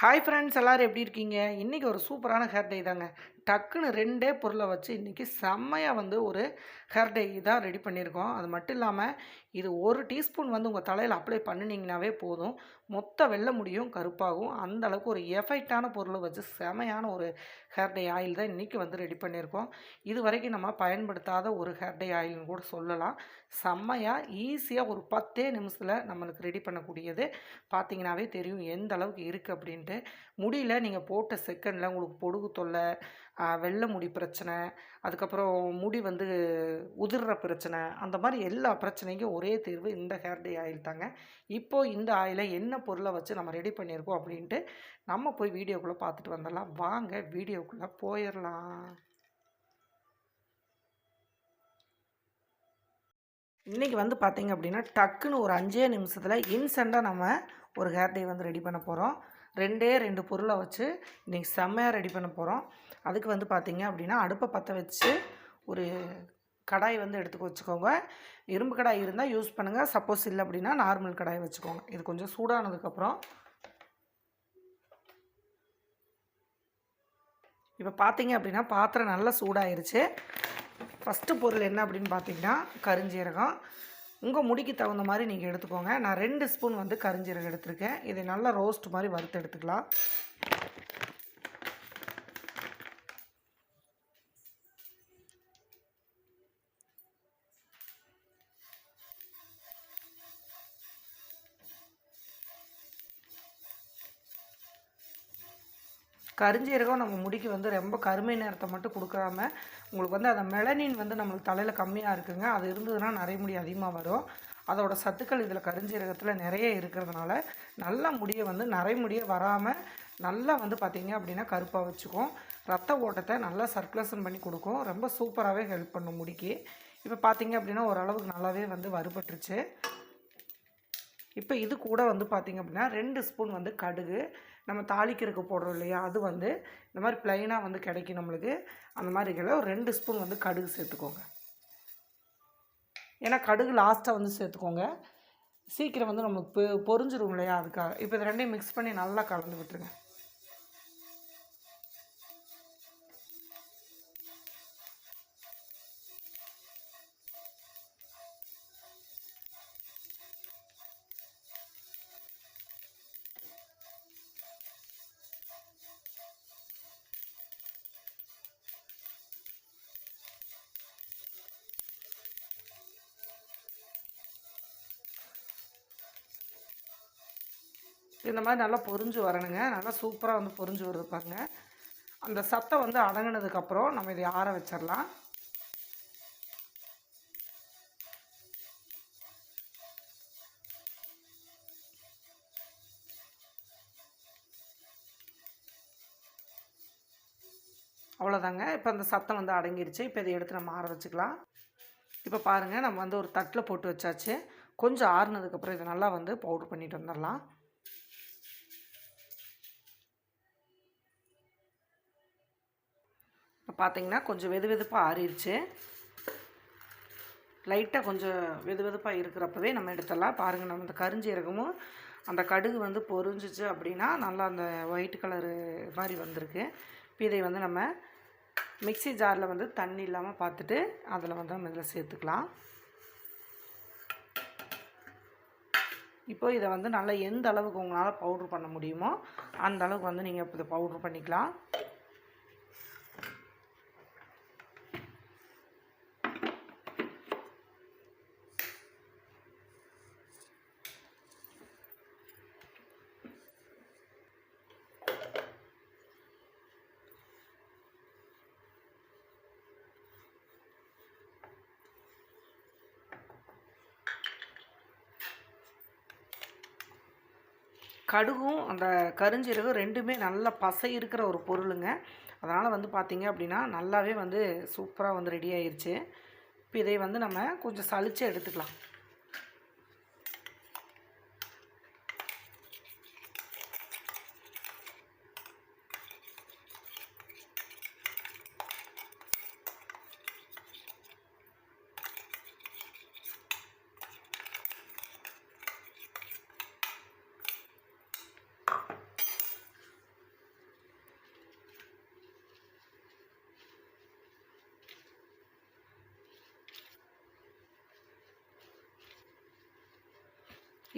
Hi friends எல்லோரும் எப்படி இருக்கீங்க? இன்றைக்கி ஒரு சூப்பரான ஹேர் டே தாங்க. டக்குன்னு ரெண்டே பொருளை வச்சு இன்றைக்கி செம்மையாக வந்து ஒரு ஹேர் டே தான் ரெடி பண்ணியிருக்கோம். அது மட்டும் இல்லாமல் இது ஒரு டீஸ்பூன் வந்து உங்கள் தலையில் அப்ளை பண்ணினீங்கனாவே போதும். மொத்த வெள்ளை முடியும் கருப்பாகும். அந்த அளவுக்கு ஒரு எஃபெக்டான பொருளை வச்சு செமையான ஒரு ஹேர்டே ஆயில் தான் இன்றைக்கி வந்து ரெடி பண்ணியிருக்கோம். இது வரைக்கும் நம்ம பயன்படுத்தாத ஒரு ஹேர்டே ஆயில்னு கூட சொல்லலாம். செம்மையாக ஈஸியாக ஒரு பத்தே நிமிஷத்தில் நம்மளுக்கு ரெடி பண்ணக்கூடியது. பார்த்தீங்கன்னாவே தெரியும் எந்த அளவுக்கு இருக்குது அப்படின்ட்டு. முடியல நீங்கள் போட்ட செகண்டில் உங்களுக்கு பொடுகு தொல்லை வெள்ளை முடி பிரச்சனை அதுக்கப்புறம் முடி வந்து உதிர்ற பிரச்சனை அந்த மாதிரி எல்லா பிரச்சனைக்கும் ஒரே தீர்வு இந்த ஹேர் டே ஆயில் தாங்க. இப்போது இந்த ஆயிலை என்ன பொருளை வச்சு நம்ம ரெடி பண்ணியிருக்கோம் அப்படின்ட்டு நம்ம போய் வீடியோக்குள்ளே பார்த்துட்டு வந்துடலாம். வாங்க வீடியோக்குள்ளே போயிடலாம். இன்றைக்கி வந்து பார்த்தீங்க அப்படின்னா டக்குன்னு ஒரு அஞ்சே நிமிஷத்தில் இன்ஸ்டண்ட்டாக நம்ம ஒரு ஹேர் டே வந்து ரெடி பண்ண போகிறோம் ரெண்டே ரெண்டு பொருளை வச்சு இன்றைக்கி செம்மையாக ரெடி பண்ண போகிறோம் அதுக்கு வந்து பார்த்திங்க அப்படின்னா அடுப்பை பற்ற வச்சு ஒரு கடாய் வந்து எடுத்துக்க வச்சுக்கோங்க. இரும்பு கடாய் இருந்தால் யூஸ் பண்ணுங்கள் சப்போஸ் இல்லை அப்படின்னா நார்மல் கடாய் வச்சுக்கோங்க. இது கொஞ்சம் சூடானதுக்கப்புறம் இப்போ பார்த்தீங்க அப்படின்னா பாத்திரம் நல்லா சூடாயிருச்சு. ஃபஸ்ட்டு பொருள் என்ன அப்படின்னு பார்த்தீங்கன்னா கருஞ்சீரகம். உங்கள் முடிக்கு தகுந்த மாதிரி நீங்கள் எடுத்துக்கோங்க. நான் ரெண்டு ஸ்பூன் வந்து கரிஞ்சீரகம் எடுத்திருக்கேன். இதை நல்லா ரோஸ்ட் மாதிரி வறுத்து எடுத்துக்கலாம். கரிஞ்சீரகம் நம்ம முடிக்கு வந்து ரொம்ப கருமை நேரத்தை மட்டும் கொடுக்காம உங்களுக்கு வந்து அந்த மெலனின் வந்து நம்மளுக்கு தலையில் கம்மியாக இருக்குங்க. அது இருந்ததுன்னா நிறைய முடி அதிகமாக வரும். அதோட சத்துக்கள் இதில் கருஞ்சீரகத்தில் நிறைய இருக்கிறதுனால நல்ல முடியை வந்து நிறைய முடியை வராமல் நல்லா வந்து பார்த்திங்க அப்படின்னா கருப்பாக வச்சுக்கும். ரத்த ஓட்டத்தை நல்லா சர்க்குலேஷன் பண்ணி கொடுக்கும். ரொம்ப சூப்பராகவே ஹெல்ப் பண்ணும் முடிக்கு. இப்போ பார்த்தீங்க அப்படின்னா ஓரளவுக்கு நல்லாவே வந்து வறுபட்டுருச்சு. இப்போ இது கூட வந்து பார்த்திங்க அப்படின்னா ரெண்டு ஸ்பூன் வந்து கடுகு நம்ம தாளிக்கிறதுக்கு போடுறோம் இல்லையா அது வந்து இந்த மாதிரி ப்ளைனாக வந்து கிடைக்கும் நம்மளுக்கு. அந்த மாதிரி இருக்கல ஒரு ரெண்டு ஸ்பூன் வந்து கடுகு சேர்த்துக்கோங்க. ஏன்னா கடுகு லாஸ்ட்டாக வந்து சேர்த்துக்கோங்க. சீக்கிரம் வந்து நமக்கு பொ- பொறிஞ்சிரும் இல்லையா அதுக்காக. இப்போ இது ரெண்டையும் மிக்ஸ் பண்ணி நல்லா கலந்து விட்டுருங்க. இந்த மாதிரி நல்லா பொரிஞ்சு வரணுங்க. நல்லா சூப்பராக வந்து பொரிஞ்சு வருது பாருங்க. அந்த சத்தம் வந்து அடங்கினதுக்கப்புறம் நம்ம இதை ஆற வச்சிடலாம் அவ்வளோதாங்க இப்போ அந்த சத்தம் வந்து அடங்கிருச்சு இப்போ இதை எடுத்து நம்ம ஆற வச்சுக்கலாம். இப்போ பாருங்கள் நம்ம வந்து ஒரு தட்டில் போட்டு வச்சாச்சு. கொஞ்சம் ஆறுனதுக்கப்புறம் இதை நல்லா வந்து பவுட்ரு பண்ணிட்டு வந்துடலாம் பார்த்திங்கன்னா கொஞ்சம் வெது வெதுப்பாக ஆறிடுச்சு லைட்டாக கொஞ்சம் வெது வெதுப்பாக இருக்கிறப்பவே நம்ம எடுத்துடலாம். பாருங்கள் நம்ம இந்த கருஞ்சீரகமும் அந்த கடுகு வந்து பொறிஞ்சிச்சு அப்படின்னா நல்லா அந்த ஒயிட் கலரு மாதிரி வந்திருக்கு. இப்போ இதை வந்து நம்ம மிக்ஸி ஜாரில் வந்து தண்ணி இல்லாமல் பார்த்துட்டு அதில் வந்து நம்ம இதில் சேர்த்துக்கலாம். இப்போ இதை வந்து நல்லா எந்த அளவுக்கு உங்களால் பவுட்ரு பண்ண முடியுமோ அந்த அளவுக்கு வந்து நீங்கள் இப்போ இதை பவுட்ரு பண்ணிக்கலாம். கடுகும் அந்த கருஞ்சீரகம் ரெண்டுமே நல்ல பசை இருக்கிற ஒரு பொருளுங்க. அதனால் வந்து பார்த்திங்க அப்படின்னா நல்லாவே வந்து சூப்பராக வந்து ரெடி ஆயிடுச்சு இப்போ இதை வந்து நம்ம கொஞ்சம் சளிச்சு எடுத்துக்கலாம்.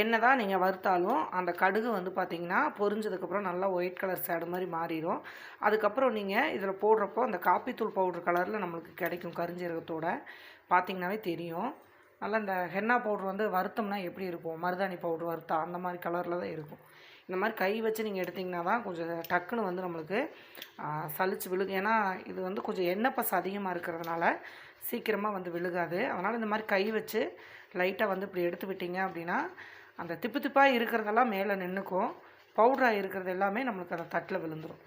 என்ன தான் நீங்கள் வறுத்தாலும் அந்த கடுகு வந்து பார்த்தீங்கன்னா பொரிஞ்சதுக்கப்புறம் நல்லா ஒயிட் கலர் சேடு மாதிரி மாறிடும் அதுக்கப்புறம் நீங்கள் இதில் போடுறப்போ அந்த காப்பித்தூள் பவுடர் கலரில் நம்மளுக்கு கிடைக்கும் கரிஞ்சீரகத்தோட. பார்த்திங்கனாவே தெரியும். நல்லா இந்த ஹென்னா பவுட்ரு வந்து வறுத்தோம்னா எப்படி இருக்கும்? மருதாணி பவுட்ரு வறுத்தா அந்த மாதிரி கலரில் தான் இருக்கும். இந்த மாதிரி கை வச்சு நீங்கள் எடுத்திங்கன்னா தான் கொஞ்சம் டக்குன்னு வந்து நம்மளுக்கு சளிச்சு விழுகும். ஏன்னா இது வந்து கொஞ்சம் எண்ணெய் பசு அதிகமாக இருக்கிறதுனால சீக்கிரமாக வந்து விழுகாது. அதனால் இந்த மாதிரி கை வச்சு லைட்டாக வந்து இப்படி எடுத்து விட்டிங்க அப்படின்னா அந்த திப்பு திப்பாக இருக்கிறதெல்லாம் மேலே நின்றுக்கும் பவுடராக இருக்கிறது எல்லாமே நம்மளுக்கு அந்த தட்டில் விழுந்துடும்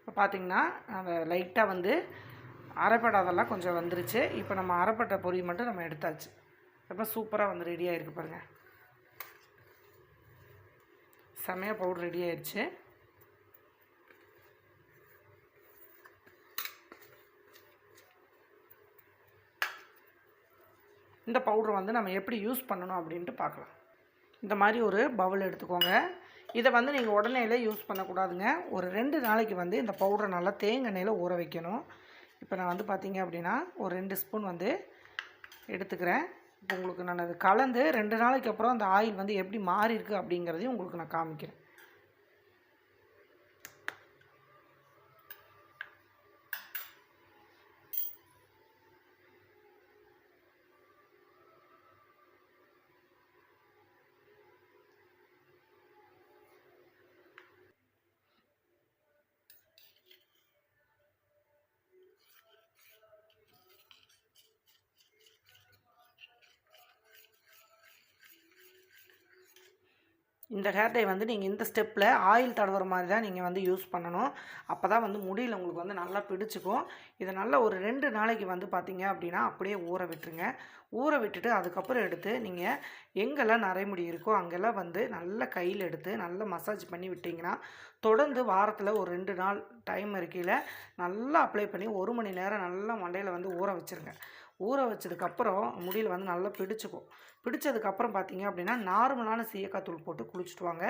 இப்போ பார்த்திங்கன்னா அந்த லைட்டாக வந்து அரைப்படாதெல்லாம் கொஞ்சம் வந்துருச்சு. இப்போ நம்ம அரைப்பட்ட பொரி மட்டும் நம்ம எடுத்தாச்சு. ரொம்ப சூப்பராக வந்து ரெடியாக இருக்குது பாருங்கள் செமையாக பவுடர் ரெடி ஆயிடுச்சு. இந்த பவுடர் வந்து நம்ம எப்படி யூஸ் பண்ணணும் அப்படின்ட்டு பார்க்கலாம். இந்த மாதிரி ஒரு பவுல் எடுத்துக்கோங்க. இதை வந்து நீங்கள் உடனேல யூஸ் பண்ணக்கூடாதுங்க. ஒரு ரெண்டு நாளைக்கு வந்து இந்த பவுடரை நல்லா தேங்காய் ஊற வைக்கணும். இப்போ நான் வந்து பார்த்தீங்க அப்படின்னா ஒரு ரெண்டு ஸ்பூன் வந்து எடுத்துக்கிறேன். இப்போ உங்களுக்கு நான் அது கலந்து ரெண்டு நாளைக்கு அப்புறம் அந்த ஆயில் வந்து எப்படி மாறி இருக்குது அப்படிங்கிறதையும் உங்களுக்கு நான் காமிக்கிறேன். இந்த ஹேர் டை வந்து நீங்கள் இந்த ஸ்டெப்பில் ஆயில் தடவுற மாதிரி தான் நீங்கள் வந்து யூஸ் பண்ணணும். அப்போ தான் வந்து முடியில் உங்களுக்கு வந்து நல்லா பிடிச்சிக்கும். இதை நல்லா ஒரு ரெண்டு நாளைக்கு வந்து பார்த்திங்க அப்படின்னா அப்படியே ஊற விட்டுருங்க. ஊற விட்டுட்டு அதுக்கப்புறம் எடுத்து நீங்கள் எங்கெல்லாம் நரைமுடி இருக்கோ அங்கெல்லாம் வந்து நல்ல கையில் எடுத்து நல்லா மசாஜ் பண்ணி விட்டிங்கன்னா தொடர்ந்து வாரத்தில் ஒரு ரெண்டு நாள் டைம் இருக்கையில் நல்லா அப்ளை பண்ணி ஒரு மணி நேரம் நல்லா மண்டையில் வந்து ஊற வச்சுருங்க. ஊற வச்சதுக்கப்புறம் முடியில் வந்து நல்லா பிடிச்சிக்கும். பிடிச்சதுக்கப்புறம் பார்த்தீங்க அப்படின்னா நார்மலான சீயக்காய் தூள் போட்டு குளிச்சுட்டு வாங்க.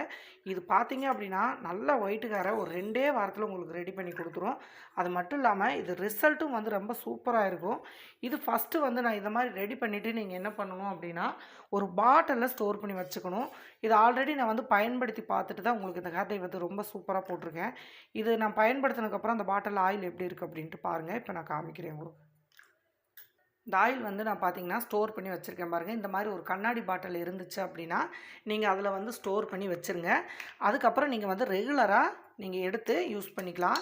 இது பார்த்தீங்க அப்படின்னா நல்ல ஒயிட்டுக்கார ஒரு ரெண்டே வாரத்தில் உங்களுக்கு ரெடி பண்ணி கொடுத்துரும். அது மட்டும் இல்லாமல் இது ரிசல்ட்டும் வந்து ரொம்ப சூப்பராக இருக்கும். இது ஃபஸ்ட்டு வந்து நான் இதை மாதிரி ரெடி பண்ணிவிட்டு நீங்கள் என்ன பண்ணணும் அப்படின்னா ஒரு பாட்டிலில் ஸ்டோர் பண்ணி வச்சுக்கணும். இது ஆல்ரெடி நான் வந்து பயன்படுத்தி பார்த்துட்டு தான் உங்களுக்கு இந்த ஹேர் வந்து ரொம்ப சூப்பராக போட்டிருக்கேன். இது நான் பயன்படுத்தினதுக்கப்புறம் அந்த பாட்டில் ஆயில் எப்படி இருக்குது அப்படின்ட்டு பாருங்கள் இப்போ நான் காமிக்கிறேன் உங்களுக்கு. இந்த ஆயில் வந்து நான் பார்த்தீங்கன்னா ஸ்டோர் பண்ணி வச்சுருக்கேன் பாருங்கள் இந்த மாதிரி ஒரு கண்ணாடி பாட்டில் இருந்துச்சு அப்படின்னா நீங்கள் அதில் வந்து ஸ்டோர் பண்ணி வச்சுருங்க. அதுக்கப்புறம் நீங்கள் வந்து ரெகுலராக நீங்கள் எடுத்து யூஸ் பண்ணிக்கலாம்.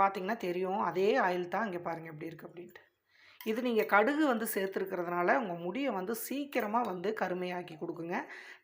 பார்த்தீங்கன்னா தெரியும். அதே ஆயில் தான் இங்கே பாருங்கள் எப்படி இருக்குது அப்படின்ட்டு. இது நீங்கள் கடுகு வந்து சேர்த்துருக்கிறதுனால உங்கள் முடியை வந்து சீக்கிரமாக வந்து கருமையாக்கி கொடுக்குங்க.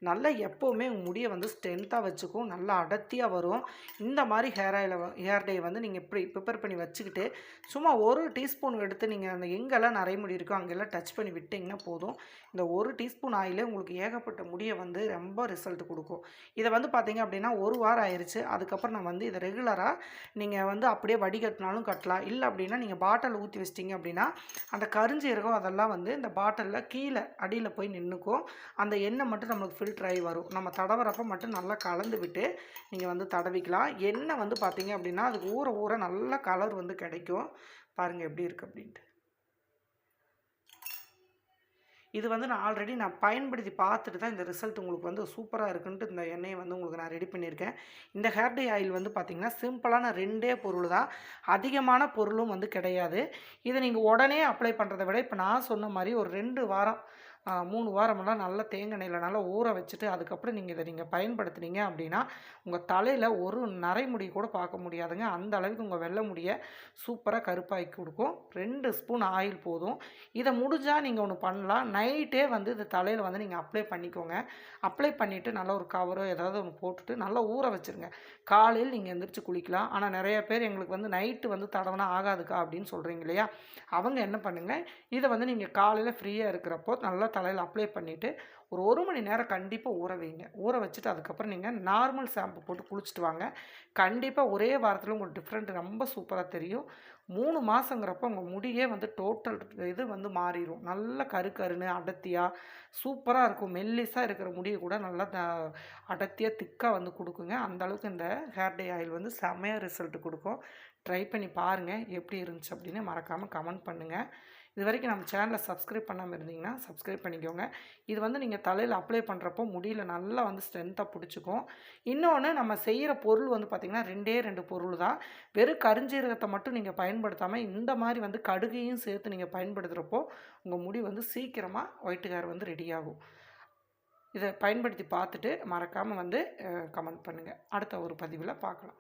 நல்லா எப்போவுமே உங்கள் முடியை வந்து ஸ்ட்ரென்த்தாக வச்சுக்கும். நல்லா அடர்த்தியாக வரும். இந்த மாதிரி ஹேர் ஆயில் ஹேர் டே வந்து நீங்கள் ப்ரி ப்ரிப்பேர் பண்ணி வச்சுக்கிட்டு சும்மா ஒரு டீஸ்பூன் எடுத்து நீங்கள் அந்த எங்கெல்லாம் நிறைய முடி இருக்கோ அங்கெல்லாம் டச் பண்ணி விட்டிங்கன்னா போதும். இந்த ஒரு டீஸ்பூன் ஆயிலே உங்களுக்கு ஏகப்பட்ட முடியை வந்து ரொம்ப ரிசல்ட் கொடுக்கும். இதை வந்து பார்த்தீங்க அப்படின்னா ஒரு வாரம் ஆயிடுச்சு அதுக்கப்புறம் நான் வந்து இதை ரெகுலராக நீங்கள் வந்து அப்படியே வடிகட்டினாலும் கட்டலாம். இல்லை அப்படின்னா நீங்கள் பாட்டில் ஊற்றி வச்சிட்டிங்க அப்படின்னா அந்த கருஞ்சீரகம் அதெல்லாம் வந்து இந்த பாட்டிலில் கீழே அடியில் போய் நின்றுக்கும் அந்த எண்ணெய் மட்டும் நம்மளுக்கு ஃபில்டர் ஆகி வரும். நம்ம தடவுறப்ப மட்டும் நல்லா கலந்து விட்டு நீங்கள் வந்து தடவிக்கலாம். எண்ணெய் வந்து பார்த்தீங்க அப்படின்னா அதுக்கு ஊற ஊற நல்ல கலர் வந்து கிடைக்கும். பாருங்கள் எப்படி இருக்குது அப்படின்ட்டு. இது வந்து நான் ஆல்ரெடி நான் பயன்படுத்தி பார்த்துட்டு தான் இந்த ரிசல்ட் உங்களுக்கு வந்து சூப்பராக இருக்குன்ட்டு இந்த எண்ணெயை வந்து உங்களுக்கு நான் ரெடி பண்ணியிருக்கேன். இந்த ஹேர் டே ஆயில் வந்து பார்த்திங்கன்னா சிம்பிளான ரெண்டே பொருள் தான். அதிகமான பொருளும் வந்து கிடையாது. இதை நீங்கள் உடனே அப்ளை பண்ணுறதை விட இப்போ நான் சொன்ன மாதிரி ஒரு ரெண்டு வாரம் மூணு வாரமெல்லாம் நல்லா தேங்காய் எண்ணெயில் நல்லா ஊற வச்சுட்டு அதுக்கப்புறம் நீங்கள் இதை நீங்கள் பயன்படுத்துனீங்க அப்படின்னா உங்கள் தலையில் ஒரு நரைமுடி கூட பார்க்க முடியாதுங்க. அந்த அளவுக்கு உங்கள் வெள்ளை முடியை சூப்பராக கருப்பாக்கி கொடுக்கும். ரெண்டு ஸ்பூன் ஆயில் போதும். இதை முடிஞ்சால் நீங்கள் ஒன்று பண்ணலாம். நைட்டே வந்து இது தலையில் வந்து நீங்கள் அப்ளை பண்ணிக்கோங்க. அப்ளை பண்ணிவிட்டு நல்லா ஒரு கவரோ ஏதாவது ஒன்று போட்டுட்டு நல்லா ஊற வச்சுருங்க. காலையில் நீங்கள் எந்திரிச்சு குளிக்கலாம். ஆனால் நிறைய பேர் எங்களுக்கு வந்து நைட்டு வந்து தடவனா ஆகாதுக்கா அப்படின்னு சொல்கிறீங்க இல்லையா? அவங்க என்ன பண்ணுங்கள் இதை வந்து நீங்கள் காலையில் ஃப்ரீயாக இருக்கிறப்போ நல்லா தலையில் அப்ளை பண்ணிவிட்டு ஒரு ஒரு மணி நேரம் கண்டிப்பாக ஊற வைங்க. ஊற வச்சுட்டு அதுக்கப்புறம் நீங்கள் நார்மல் ஷாம்பு போட்டு குளிச்சுட்டு வாங்க. கண்டிப்பாக ஒரே வாரத்தில் உங்களுக்கு டிஃப்ரெண்ட் ரொம்ப சூப்பராக தெரியும். மூணு மாதங்கிறப்ப உங்கள் முடியே வந்து டோட்டல் இது வந்து மாறிடும் நல்ல கரு கருன்னு அடர்த்தியாக சூப்பராக இருக்கும். மெல்லிஸாக இருக்கிற முடியை கூட நல்லா த அடர்த்தியாக திக்காக வந்து கொடுக்குங்க. அந்தளவுக்கு இந்த ஹேர் டே ஆயில் வந்து செமையாக ரிசல்ட் கொடுக்கும். ட்ரை பண்ணி பாருங்கள் எப்படி இருந்துச்சு அப்படின்னு மறக்காமல் கமெண்ட் பண்ணுங்கள் இது வரைக்கும் நம்ம சேனலை சப்ஸ்கிரைப் பண்ணாமல் இருந்தீங்கன்னா சப்ஸ்கிரைப் பண்ணிக்கோங்க. இது வந்து நீங்கள் தலையில் அப்ளை பண்ணுறப்போ முடியல நல்லா வந்து ஸ்ட்ரென்த்தாக பிடிச்சிக்கும். இன்னொன்று நம்ம செய்கிற பொருள் வந்து பார்த்திங்கன்னா ரெண்டே ரெண்டு பொருள் தான். வெறும் கருஞ்சீரகத்தை மட்டும் நீங்கள் பயன்படுத்தாமல் இந்த மாதிரி வந்து கடுகையும் சேர்த்து நீங்கள் பயன்படுத்துகிறப்போ உங்கள் முடி வந்து சீக்கிரமாக ஒயிட் ஹேர் வந்து ரெடியாகும் இதை பயன்படுத்தி பார்த்துட்டு மறக்காமல் வந்து கமெண்ட் பண்ணுங்கள் அடுத்த ஒரு பதிவில் பார்க்கலாம்.